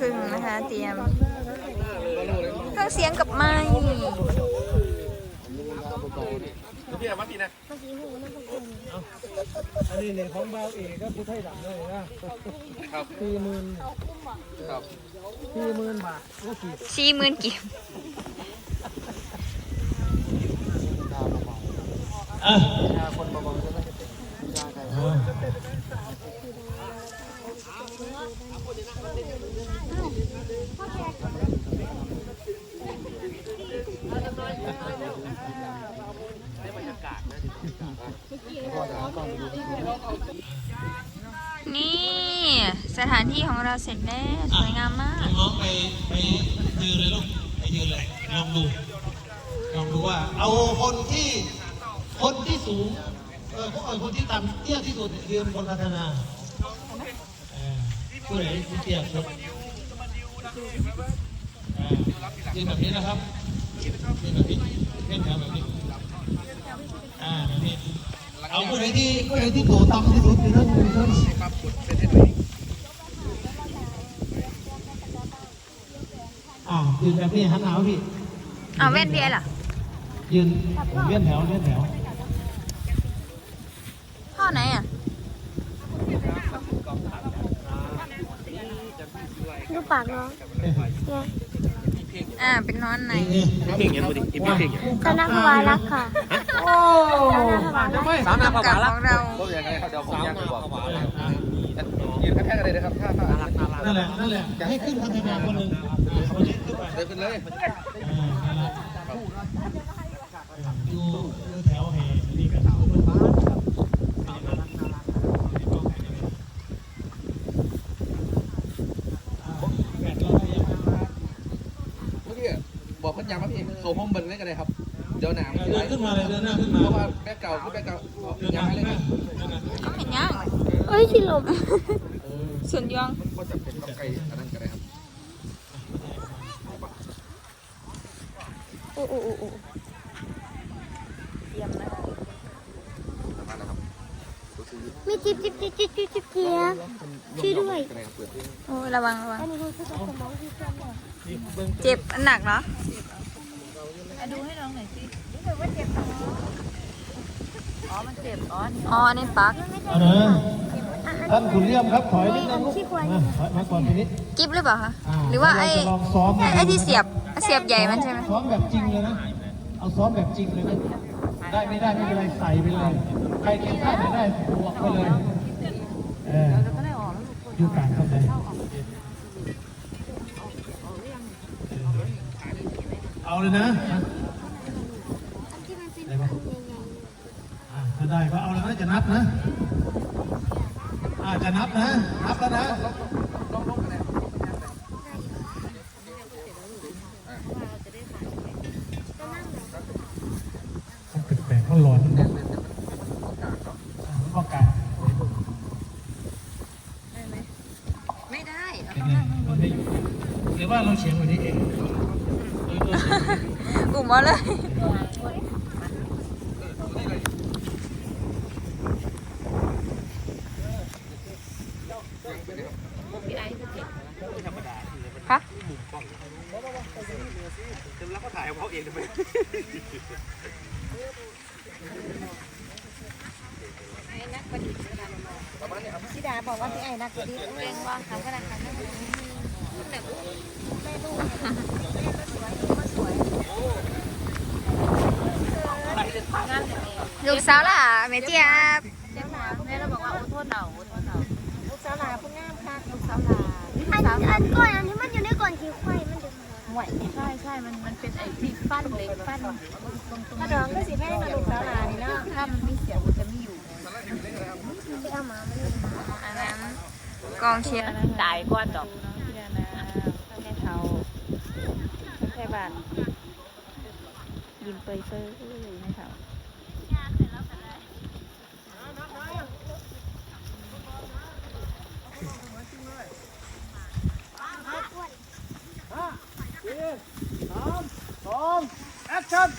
พึ่งนะคะ เตรียมเครื่องเสียงกับไม้พี่อะไรวะพี่นะอันนี้เนี่ยของบ่าวเอกก็ผู้ไทยดำเลยนะครับสี่หมื่นครับสี่หมื่นบาทก็สี่สี่หมื่นกิมคนประมงจะไม่เป็นยาไก่นี่สถานที่ของเราเสร็จแล้วสวยงามมาก น้องๆไปไปยืนเลยลูกไปยืนเลยลองดูลองดูว่า เอาคนที่คนที่สูงเออเอาคนที่ต่ำเตี้ยที่สุดยืนบนพัฒนาเออผู้ไหนที่เตี้ยสุดเออยืนแบบนี้นะครับยืนแบบนี้เล่นแถวแบบนี้อ่าแบบนี้เอาผู้ไหนที่ผู้ไหนที่โถต่ำที่สุดยืนนั่นยืนนั่น ปั๊บกดเป็นให้หน่อ ยอ่ายืนแบบนี้หันหน้ามาพี่เอาแว่นเบียร์ล่ะยืนเลี้ยนแถวเลี้ยนแถวพ่อไหนอะดูปากน้องเนี่ยอ่าเป็นนอนไหนเพลงยังไงดิเพลงยังคณะวารักค่ะโอ้สามนากำกับของเราก็อย่างไรครับเดี๋ ยวผมยังไม่บอกยืนแค่ๆกันเลยนะครับถ้าถ้าน่ารักน่ารักนั่นแหละนั่นแหละจะให้ขึ้นพัฒนาคนหนึ่งคนนี้ขึ้นไปเดินขึ้นเลยอ่านั่นแหละดูดูแถวแห่นี่กันแปดร้อยเมื่อกี้บอกพันยามาพี่เขาห้องบนได้กันเลยครับเดี๋ยวหนามเดินขึ้นมาเลยเดินหน้าขึ้นมาเพราะว่าแม่เก่าคือแม่เก่าเดินหยัน้างไม่ขึ้เลยนคมารับก็เห็ ส่วนยองก็จะเป็นต้องไก่อันนั้นก็ได้ครับอู้อู้อู้อู้เตรียมนะคะมาแล้วครับมีจิ๊บจิ๊บจิ๊บจิ๊บจิ๊บจิ๊บเกียร์ช่วยด้วยก็ได้ครับเปิดเพลงโอ้ยระวังระวังอันนี้คือคือสมองที่เชื่อมเนี่ยเจ็บอันหนักเหรออ๋ออันนี้ปักเอานะ ท่านขุนเลี่ยมครับถอยนิดนึงลูกมาถอยมาก่อนทีนี้กิ๊บหรือเปล่าคะอ่าหรือว่าไอ้เราจะลองซ้อมไอ้ไอ้ที่เสียบเสียบใหญ่มันใช่ไหมซ้อมแบบจริงเลยนะเอาซ้อมแบบจริงเลยนะได้ไม่ได้ไม่เป็นไรใส่ไปเลยใครเก็บได้ไม่ได้บวกไปเลยเอออยู่กลางเข้าใจเอาเลยนะที่มันเป็นได้ปะใหญ่อ่าถ้าได้ก็เอาแล้วนะจะนับนะ อ่าจะนับนะ นับแล้วนะเขาแปลกๆเขาหลอนเนี่ยประกาศไม่ได้มันไม่อยู่หรือว่าเราเฉียงกว่านี้เองเออเราเฉียงกว่านี้อุ่มเอาเลย ฮะ แล้วก็ถ่าย ของเขาเองทำไมชิดาบอกว่าพี่ไอ้นักดีเรียงว่าคำก็ได้ค่ะลูกสาวล่ะแม่เจี๊ยบแม่เราบอกว่าโอ้โทษเราโอ้โทษเราลูกสาวหลาผู้งามค่ะลูกสาวหลาอันอันก้อนอันที่มันอยู่ในก้อนขี้ควาย มันจะห่วใช่ใช่มันมันเป็นไอ้ที่ฟันเล็กฟันกระดองก็สิแม่มาลูกสาวหลานี่เนาะถ้ามันไม่เสียมันจะไม่อยู่ไปเอามาไม่เลยอันนั้นกองเชียร์ตายก้อนดอกน้องเท่านแม่เทาแค่บ้านยินเปยเปยแม่เทา ส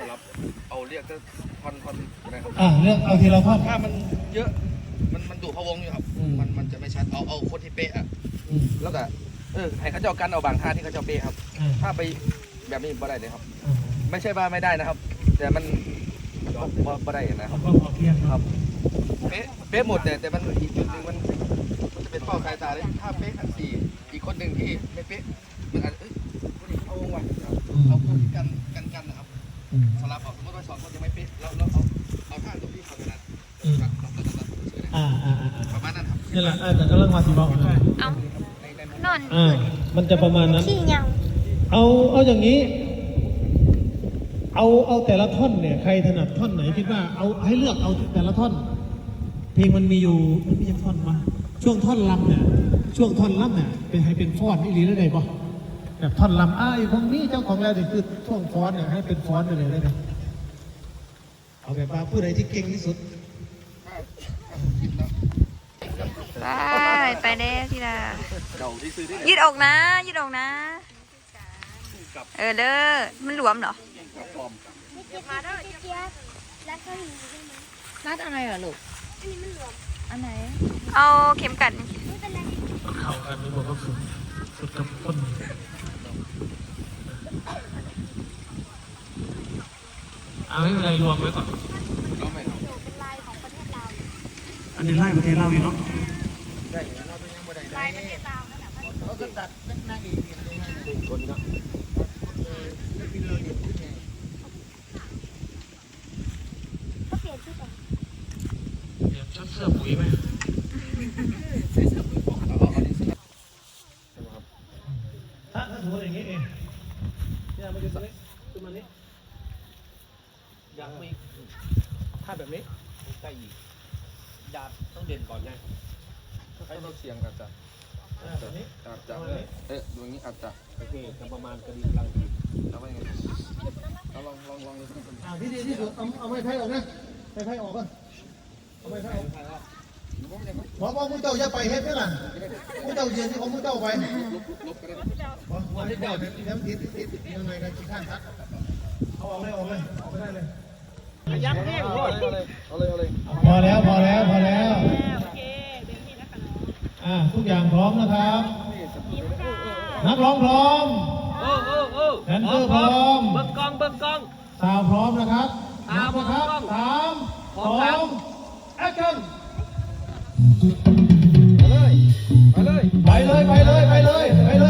สลับเอาเรียกก็ท่อนท่อนกันนะครับอะเลือกเอาทีละท่อน ถ้ามันเยอะมันมันดูพะวงอยู่ครับ อืม มันมันจะไม่ชัดเอาเอาคนที่เป๊ะอะอืมแล้วก็เออให้เขาเจ้ากันเอาบางท่าที่เขาเจ้าเป๊ะครับ อ่าถ้าไปแบบนี้บ่ได้เลยครับ อ่าไม่ใช่ว่าไม่ได้นะครับ แต่มันบ่บ่บ่ได้นะคเอารับก็พอเพียงคครัรับบเป๊ะเป๊ะหมดแต่แต่มันอีกจุดหนึ่งมันมันจะเป็นเป้าสายตาเลยถ้าเป๊ะทันสี่อีกคนหนึ่งที่ไม่เป๊ะมันอาจจะเอ้ยคนนี้เอาวงไว้ครับเอาคนที่กัน นั้นครับนี่แหละอาจจะกำลังมาสิบอกเลยเอาในในมุมนอนอ่า มันจะประมาณนั้น ขี้เหงาเอาเอาอย่างนี้ เอาเอาแต่ละท่อนเนี่ย ใครถนัดท่อนไหนคิดว่าเอาให้เลือกเอาแต่ละท่อน เพลงมันมีอยู่มันมีท่อนมาช่วงท่อนลำเนี่ยช่วงท่อนลำเนี่ยเป็นให้เป็นฟ้อนอีหลีได้ไหมบ่แบบท่อนลำอ้ายพวกนี้เจ้าของแล้วนี่คือช่วงฟ้อนเนี่ยให้เป็นฟ้อนไปเลยได้ไหมเอาแบบว่าผู้ใดที่เก่งที่สุด ไปไปแล้วทีละเดาที่ซื้อได้ยืดอกนะ ยืดอกนะ เออเด้อมันหลวมเหรอกับปลอมแล้วก็หนีได้ไหมรัดอะไรเหรอลูก อันนี้มันหลวม อันไหน เอาเข็มกัดไม่เป็นไรเข้ากันไม่บอกว่าสุดสุดกับต้นเอาไม่เป็นไรรวมไว้ก่อนเราไม่เอาเป็นลายของประเทศลาวอันนี้ไล่ประเทศเราอีกเนาะ ก็ตัดหน้าดีเป็นคนเนาะก็เปลี่ยนชื่อก่อนเดี๋ยวชุดเสื้อปุ๋ยไหมเอาเอาอันนี้สิใช่ไหมครับถ้าถ้าถือว่าอย่างนี้เองเนี่ยมาดูตรงนี้ขึ้นมานี้อยากมีถ้าแบบนี้ใกล้อีกดาบต้องเด่นก่อนไงให้เราเสียงอาจจะแบบนี้ อาจจะเอ๊ะดูอย่างนี้อาจจะโอเคจะประมาณกระดิ่งกำลังดีเอาไว้ยังไงเราลองลองลองดูอ่าที่ดีที่สุดเอาเอาไม้ไผ่ออกนะไม้ไผ่ออกก่อนเอาไม้ไผ่ออกหมอบอกมึงเจ้าอย่าไปเฮ็ดได้ล่ะมึงเจ้ายืนที่ของมึงเจ้าไปลบก็ได้หมอหมอที่เจ้าเนี่ยเดี๋ยวติดติดติดยังไงกันขี้ข้างทักเอาออกเลยออกเลยออกไม่ได้เลยยับแห้งโคตรเอาเลยเอาเลยพอแล้วพอแล้วพอแล้ว อ่าทุกอย่างพร้อมนะครับ นักร้องพร้อม โอ้โอ้โอ้แดนเซอร์พร้อม เบิ่งกล้องเบิ่งกล้อง สาวพร้อมนะครับสาวพร้อมนะครับสามสองแอคชั่นไปเลย ไปเลย ไปเลยไปเลยไปเลยไปเลย